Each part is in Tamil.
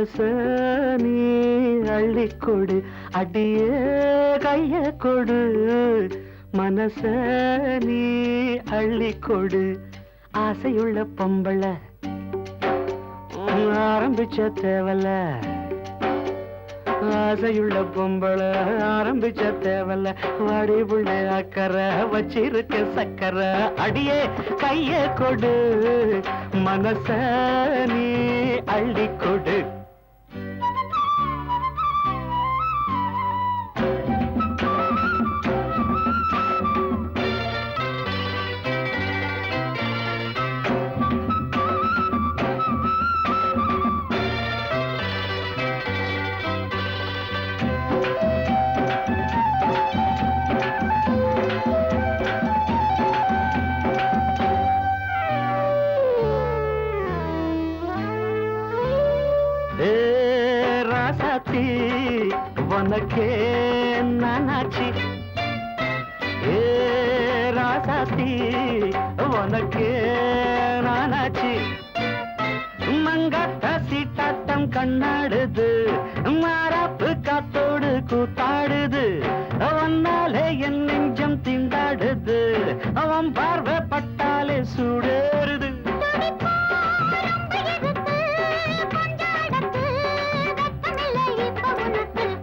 மனச நீ அள்ளி கொடு அடிய கைய கொடு. மனச நீ அள்ளி கொடு. ஆசையுள்ள பொம்பளை ஆரம்பிச்ச தேவல. ஆசையுள்ள பொம்பளை ஆரம்பிச்ச தேவல. வாடி புள்ள அக்கறை வச்சிருக்க சக்கரை. அடியே கைய கொடு மனச நீ அள்ளி கொடு. ஏ ராசாத்தி உனக்கே நானாச்சி. ஏ ராசாத்தி உனக்கே நானாச்சி. மங்காத்தா சீட்டாட்டம் கண்ணாடுது மாறாப்பு காத்தோடு கூத்தாடுது. அவனாலே என் நெஞ்சம் திண்டாடுது அவன் பார்வை பட்டாலே சூடேறுது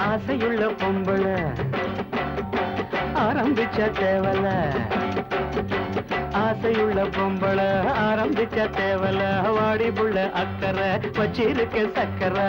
ஆசையுள்ள பொம்பள. ஆரம்பிச்ச தேவல. ஆசையுள்ள பொம்பள ஆரம்பிச்ச தேவல. வாடி புள்ள அக்கறை வச்சிருக்க சக்கரை.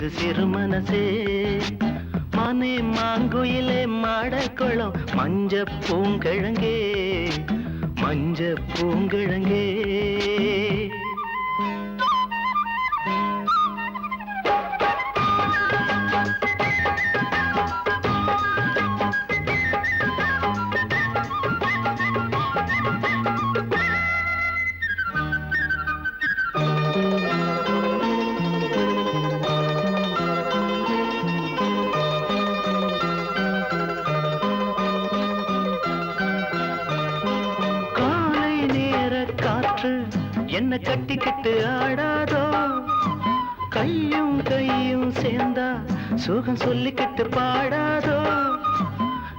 பொங்குது சிறு மனசே. மானே மாங்குயிலே மாடக்குளம் மஞ்ச பூங்கிழங்கே. மஞ்ச பூங்கிழங்கே. சுகம் சொல்லிக்கிட்டு பாடாதோ?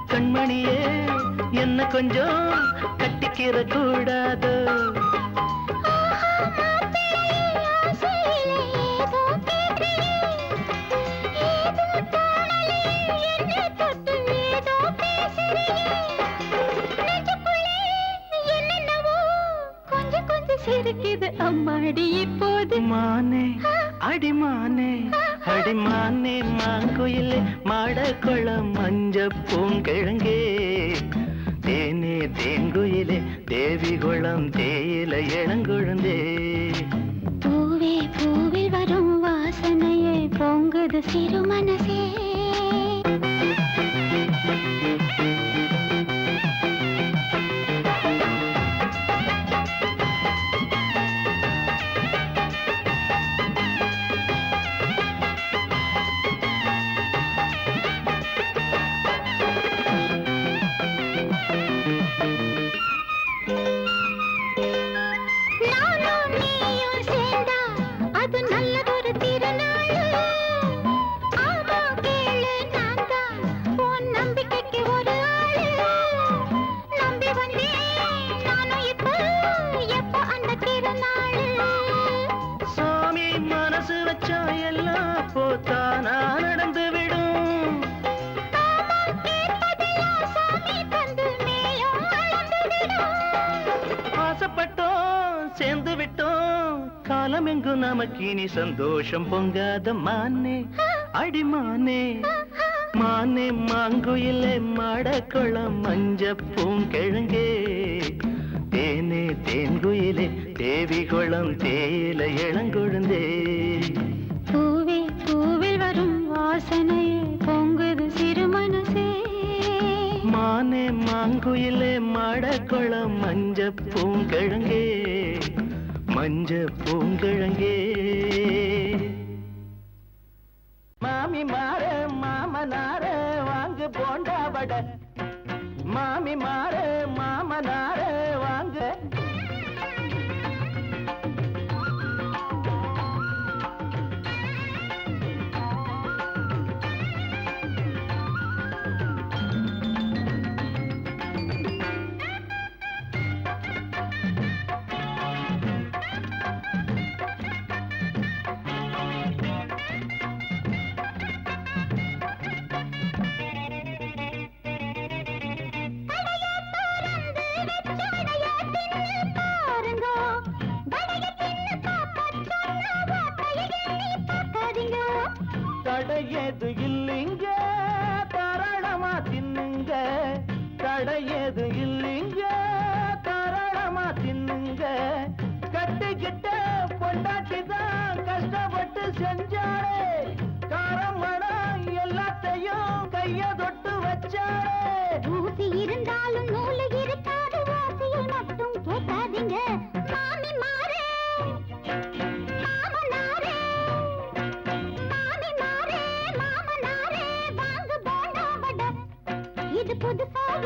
கண்மணியே என்ன கொஞ்சம் கட்டிக்கிற கூடாதோ? சிரிக்குது அம்மாடி இப்போது. மானே அடிமானே அடிமானே மாங்குயிலே மாடக்குளம் மஞ்ச பூங்கிழங்கே தேனே தேங்குயிலே தேவி குளம் தேயில இளங்குழந்தே பூவே பூவில் வரும் வாசனையே பொங்குது சிறு மனசே. இனி சந்தோஷம் பொங்காத மானே அடிமானே மானே. மாங்குயிலே மாடக்குளம் மஞ்ச பூங்கிழங்கே தேனே தேன்குயிலே தேவி குளம் தேயில இளங்குழுந்தே. பூவே பூவில் வரும் வாசனையே பொங்குது சிறு மனசே. மானே மாங்குயிலே மாடக்குளம் மஞ்ச பூங்கிழங்கே மஞ்ச பூங்கிழங்கே. மாமி மாற மாமனார வாங்கு போண்டா வட. மாமி மாற மாமனார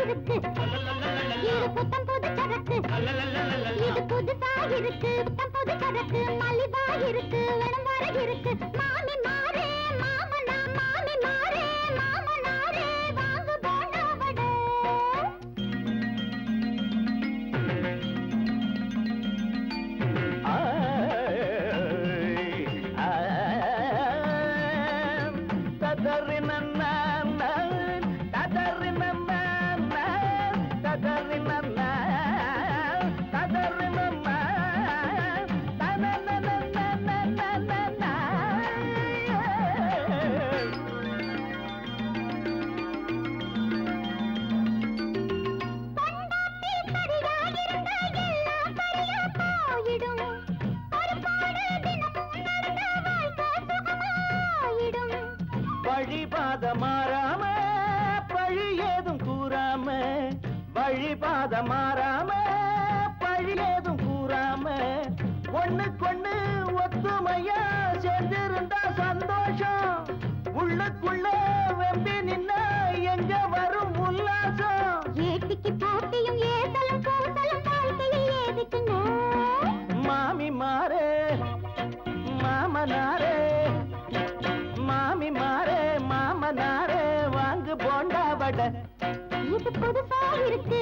இருக்கு இது புத்தம் புது சரக்கு இது புதுசா இருக்கு புத்தம் புது சரக்கு மலிவா இருக்கு விளம்பர இருக்கு மாமி மாறே மாமனா மாமி மாறே மாமனாரே வாங்க போண்டா வடை ததறி நன் வழிபாத மாறாம பழி ஏதும் கூறாம வழிபாத மாறாம பழி ஏதும் கூறாம ஒண்ணுக்கொண்ணு ஒத்துமையா சேர்ந்திருந்தா சந்தோஷம். உள்ளுக்குள்ள வட இது புதுசா இருக்கு.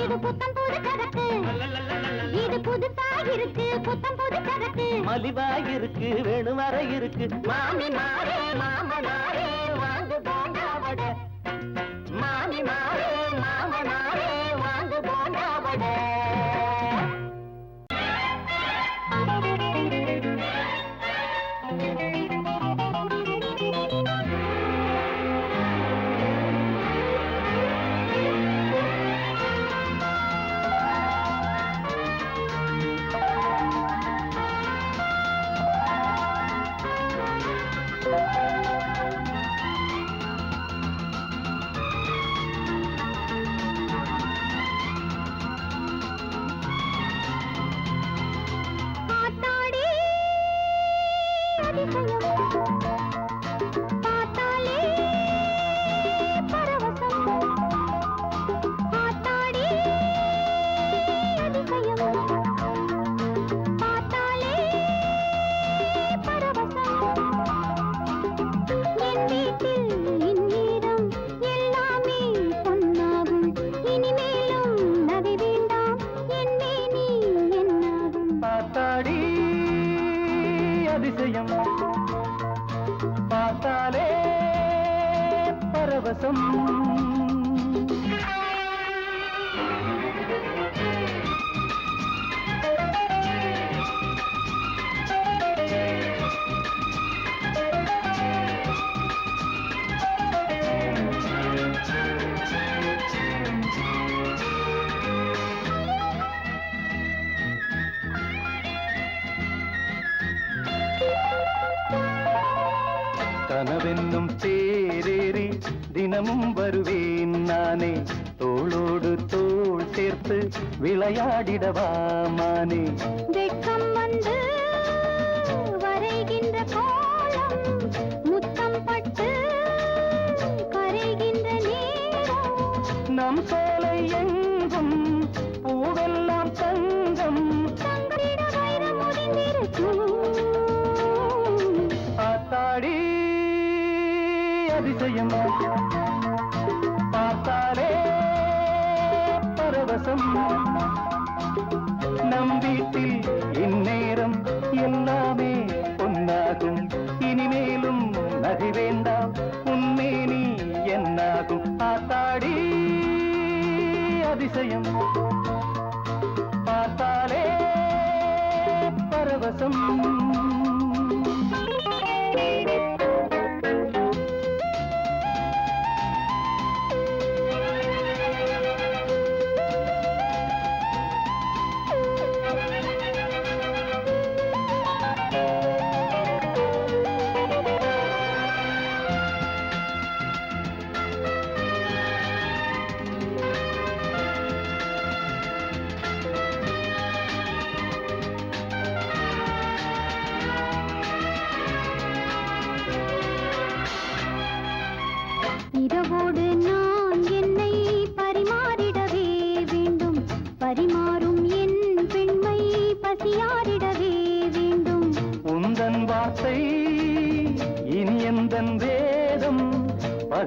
இது புத்தம் புது கதக்கு இது புதுசா இருக்கு. புத்தம் புது கதக்கு மலிவா இருக்கு வேணுமர இருக்கு. மாமி மாமனாரே வாங்குதா தினமும் வருவேன் நானே. தோளோடு தோள் சேர்த்து விளையாடிடவா மானே. என்னாகும் இனிமேலும் நதி வேண்டாம். உன்மேனி என்னாகும். பார்த்தாடி அதிசயம். பார்த்தாலே பரவசம்.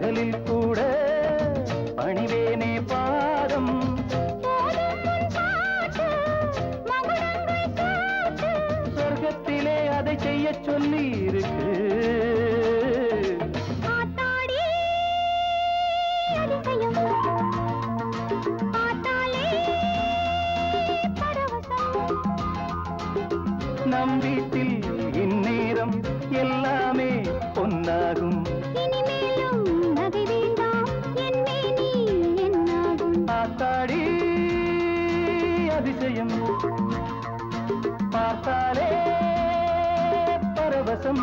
பகலில் கூட பணிவே பார்த்தாடி அதிசயம். பார்த்தாலே பரவசம்.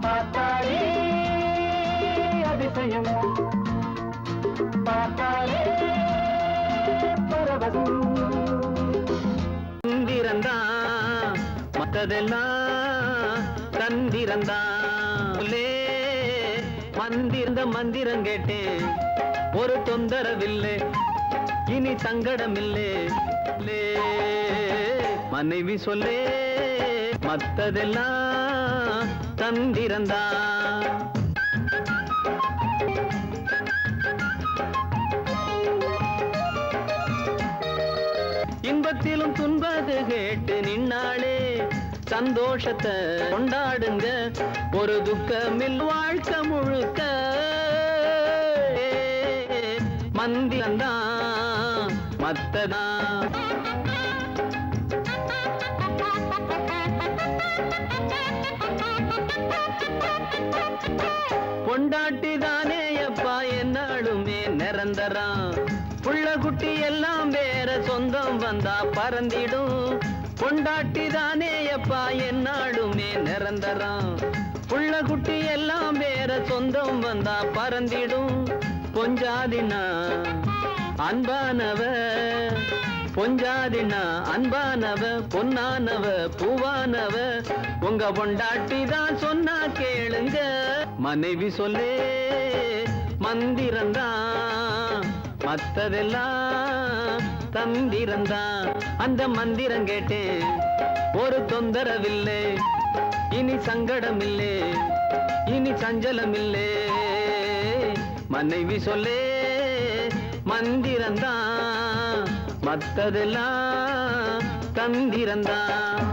பார்த்தாடி அதிசயம். பார்த்தாலே பரவசம். தந்திரந்தான் மற்றதெல்லாம் தந்திரந்தான் உள்ளே வந்திருந்த மந்திரம் கேட்டேன். ஒரு தொந்தரவில்லை. இனி சங்கடமில்லை. மனைவி சொல்லே மத்ததெல்லாம் தந்திரந்தான் இன்பத்திலும் துன்பது கேட்டு நின்னாளே. சந்தோஷத்தை கொண்டாடுங்க. ஒரு துக்கமில் வாழ்க்கை முழுக்க மந்திரந்தான் மத்ததான். பொண்டாட்டி தானே அப்பா என்னாலுமே நிரந்தரம். புள்ள குட்டி எல்லாம் வேற சொந்தம் வந்தா பறந்திடும். பொண்டாட்டி தானே அப்பா என்னாலுமே நிரந்தரம். புள்ள குட்டி எல்லாம் வேற சொந்தம் வந்தா பறந்திடும். பொஞ்சாதினா அன்பானவ பொஞ்சாதினா அன்பானவ பொன்னானவ பூவானவ. உங்க பொண்டாட்டி தான் சொன்னா கேளுங்க. மனைவி சொல்லே மந்திரந்தான். மத்ததெல்லாம் தந்திரந்தான். அந்த மந்திரம் கேட்டேன். ஒரு தொந்தரவில்லை. இனி சங்கடம் இல்லை இனி சஞ்சலம் இல்லை மனைவி சொல்லே மந்திரந்தான் மத்ததெல்லாம் தந்திரந்தான்